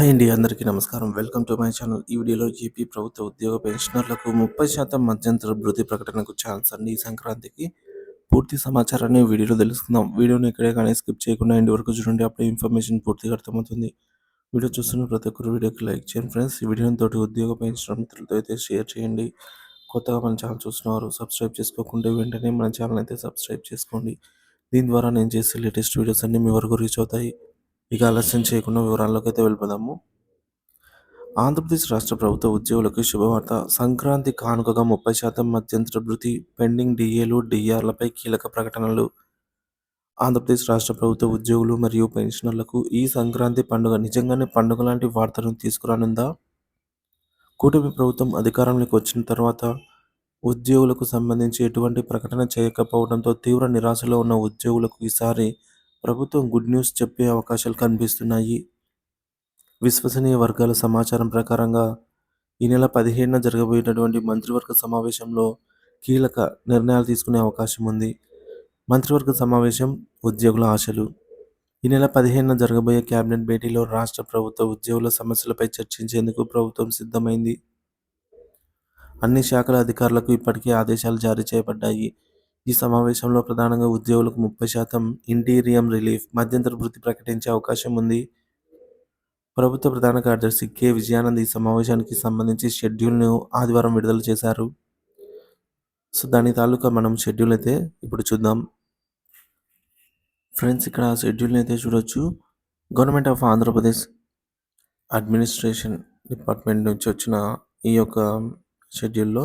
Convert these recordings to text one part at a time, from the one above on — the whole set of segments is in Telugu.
హాయ్ అండి అందరికీ నమస్కారం. Welcome to my channel. ఈ వీడియోలో ఏపీ ప్రభుత్వ ఉద్యోగ పెన్షనర్లకు ముప్పై శాతం మధ్యంతర భృతి ప్రకటనకు ఛాన్స్ అండి ఈ సంక్రాంతికి. పూర్తి సమాచారాన్ని వీడియోలో తెలుసుకుందాం. వీడియోని ఎక్కడే కానీ స్కిప్ చేయకుండా ఇంటి వరకు చూడండి అప్పుడే ఇన్ఫర్మేషన్ పూర్తిగా అర్థమవుతుంది. వీడియో చూస్తున్న ప్రతి ఒక్కరు వీడియోకి లైక్ చేయండి ఫ్రెండ్స్. ఈ వీడియోని తోటి ఉద్యోగ పెన్షనర్ మిత్రులతో అయితే షేర్ చేయండి. కొత్తగా మన ఛానల్ చూస్తున్నారు సబ్స్క్రైబ్ చేసుకోకుండా వెంటనే మన ఛానల్ అయితే సబ్స్క్రైబ్ చేసుకోండి. దీని ద్వారా నేను చేసే లేటెస్ట్ వీడియోస్ అన్నీ మీ వరకు రీచ్ అవుతాయి. ఇక ఆలస్యం చేయకుండా వివరాల్లోకి అయితే వెళ్ళిపోదాము. ఆంధ్రప్రదేశ్ రాష్ట్ర ప్రభుత్వ ఉద్యోగులకు శుభవార్త. సంక్రాంతి కానుకగా ముప్పై శాతం మధ్యంతర భృతి పెండింగ్ డిఏలు డిఆర్లపై కీలక ప్రకటనలు. ఆంధ్రప్రదేశ్ రాష్ట్ర ప్రభుత్వ ఉద్యోగులు మరియు పెన్షనర్లకు ఈ సంక్రాంతి పండుగ నిజంగానే పండుగ లాంటి వార్తలను తీసుకురానుందా? కూటమి ప్రభుత్వం అధికారంలోకి వచ్చిన తర్వాత ఉద్యోగులకు సంబంధించి ఎటువంటి ప్రకటన చేయకపోవడంతో తీవ్ర నిరాశలో ఉన్న ఉద్యోగులకు ఈసారి ప్రభుత్వం గుడ్ న్యూస్ చెప్పే అవకాశాలు కనిపిస్తున్నాయి. విశ్వసనీయ వర్గాల సమాచారం ప్రకారంగా ఈ నెల పదిహేడున జరగబోయేటటువంటి మంత్రివర్గ సమావేశంలో కీలక నిర్ణయాలు తీసుకునే అవకాశం ఉంది. మంత్రివర్గ సమావేశం ఉద్యోగుల ఆశలు. ఈ నెల పదిహేనున జరగబోయే కేబినెట్ భేటీలో రాష్ట్ర ప్రభుత్వ ఉద్యోగుల సమస్యలపై చర్చించేందుకు ప్రభుత్వం సిద్ధమైంది. అన్ని శాఖల అధికారులకు ఇప్పటికే ఆదేశాలు జారీ చేయబడ్డాయి. ఈ సమావేశంలో ప్రధానంగా ఉద్యోగులకు ముప్పై శాతం ఇంటీరియం రిలీఫ్ మధ్యంతర వృత్తి ప్రకటించే అవకాశం ఉంది. ప్రభుత్వ ప్రధాన కార్యదర్శి కె. విజయానంద్ ఈ సమావేశానికి సంబంధించి షెడ్యూల్ను ఆదివారం విడుదల చేశారు. సో దాని తాలూకా మనం షెడ్యూల్ అయితే ఇప్పుడు చూద్దాం. ఫ్రెండ్స్ ఇక్కడ షెడ్యూల్ని అయితే చూడొచ్చు. Government of Andhra Pradesh administration department నుంచి వచ్చిన ఈ యొక్క షెడ్యూల్లో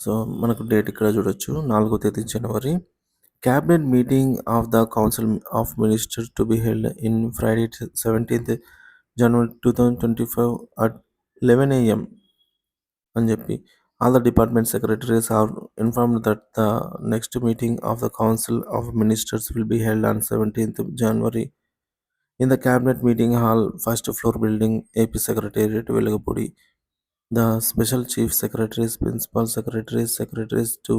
సో మనకు డేట్ ఇక్కడ చూడొచ్చు. నాలుగో తేదీ జనవరి. Cabinet meeting of the council of minister to be held in Friday seventeenth January two thousand twenty five at eleven AM అని చెప్పి all the department secretaries are informed that the next meeting of the council of ministers will be held on seventeenth January in the cabinet meeting hall first floor building AP secretariat Velagapudi the special chief secretaries principal secretaries secretaries to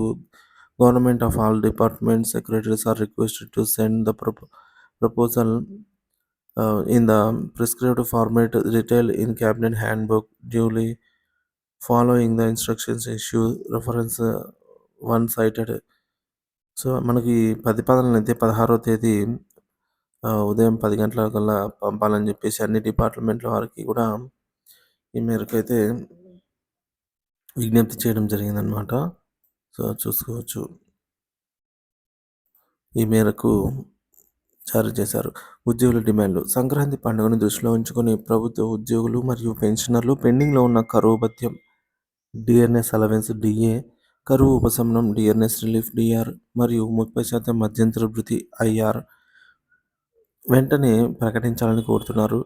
government of all department secretaries are requested to send the propo proposal in the prescript format retail in cabinet hand book duly following the instructions issue reference one cited so మనకి ప్రతిపాదనలు అయితే పదహారో తేదీ uh, ఉదయం పది గంటల కల్లా పంపాలని చెప్పేసి అన్ని డిపార్ట్మెంట్ల వారికి కూడా ఈ మేరకు అయితే విజ్ఞప్తి చేయడం జరిగిందనమాట సో చూసుకోవచ్చు. ఈ మేరకు జారీ చేశారు. ఉద్యోగుల డిమాండ్లు. సంక్రాంతి పండుగను దృష్టిలో ఉంచుకొని ప్రభుత్వ ఉద్యోగులు మరియు పెన్షనర్లు పెండింగ్లో ఉన్న కరువు భత్యం డిఎన్ఎస్ అలవెన్స్ డిఏ కరువు ఉపశమనం డిఎన్ఎస్ రిలీఫ్ డిఆర్ మరియు ముప్పై శాతం మధ్యంతర వృత్తి ఐఆర్ వెంటనే ప్రకటించాలని కోరుతున్నారు.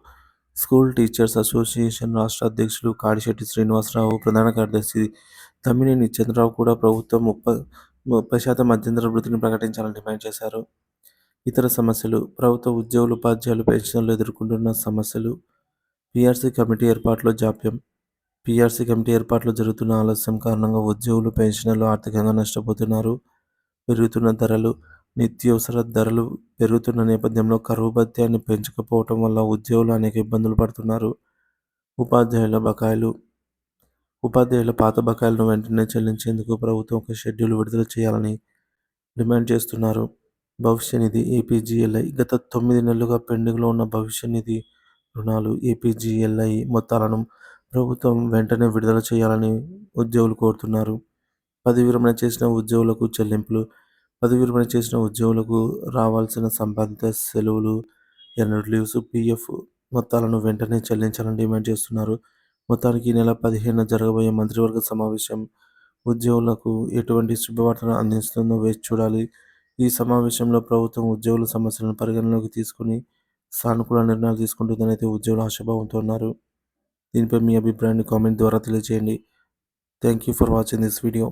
స్కూల్ టీచర్స్ అసోసియేషన్ రాష్ట్ర అధ్యక్షులు కాడిశెట్టి శ్రీనివాసరావు ప్రధాన కార్యదర్శి తమ్మినేని చంద్రరావు కూడా ప్రభుత్వం ముప్పై ముప్పై శాతం మధ్యంతర వృత్తిని ప్రకటించాలని డిమాండ్ చేశారు. ఇతర సమస్యలు ప్రభుత్వ ఉద్యోగులు ఉపాధ్యాయులు పెన్షన్లు ఎదుర్కొంటున్న సమస్యలు పిఆర్సీ కమిటీ ఏర్పాటులో జాప్యం పిఆర్సీ కమిటీ ఏర్పాట్లు జరుగుతున్న ఆలస్యం కారణంగా ఉద్యోగులు పెన్షనర్లు ఆర్థికంగా నష్టపోతున్నారు పెరుగుతున్న ధరలు నిత్యావసర ధరలు పెరుగుతున్న నేపథ్యంలో కరువు భత్యాన్ని పెంచకపోవటం వల్ల ఉద్యోగులు అనేక ఇబ్బందులు పడుతున్నారు. ఉపాధ్యాయుల బకాయిలు ఉపాధ్యాయుల పాత బకాయిలను వెంటనే చెల్లించేందుకు ప్రభుత్వం ఒక షెడ్యూల్ విడుదల చేయాలని డిమాండ్ చేస్తున్నారు. భవిష్య నిధి ఏపీజీఎల్ఐ గత తొమ్మిది నెలలుగా పెండింగ్లో ఉన్న భవిష్య నిధి రుణాలు ఏపీజీఎల్ఐ మొత్తాలను ప్రభుత్వం వెంటనే విడుదల చేయాలని ఉద్యోగులు కోరుతున్నారు. పది విరమణ చేసిన ఉద్యోగులకు చెల్లింపులు పదవి విరమణ చేసిన ఉద్యోగులకు రావాల్సిన సంబంధిత సెలవులు ఎన్నడు లీవ్స్ పీఎఫ్ మొత్తాలను వెంటనే చెల్లించాలని డిమాండ్ చేస్తున్నారు. మొత్తానికి నెల పదిహేను జరగబోయే మంత్రివర్గ సమావేశం ఉద్యోగులకు ఎటువంటి శుభవార్తను అందిస్తుందో వేచి చూడాలి. ఈ సమావేశంలో ప్రభుత్వం ఉద్యోగుల సమస్యలను పరిగణలోకి తీసుకుని సానుకూల నిర్ణయాలు తీసుకుంటుందని అయితే ఉద్యోగులు ఆశాభావంతో ఉన్నారు. దీనిపై మీ అభిప్రాయాన్ని కామెంట్ ద్వారా తెలియజేయండి. Thank you for watching this video.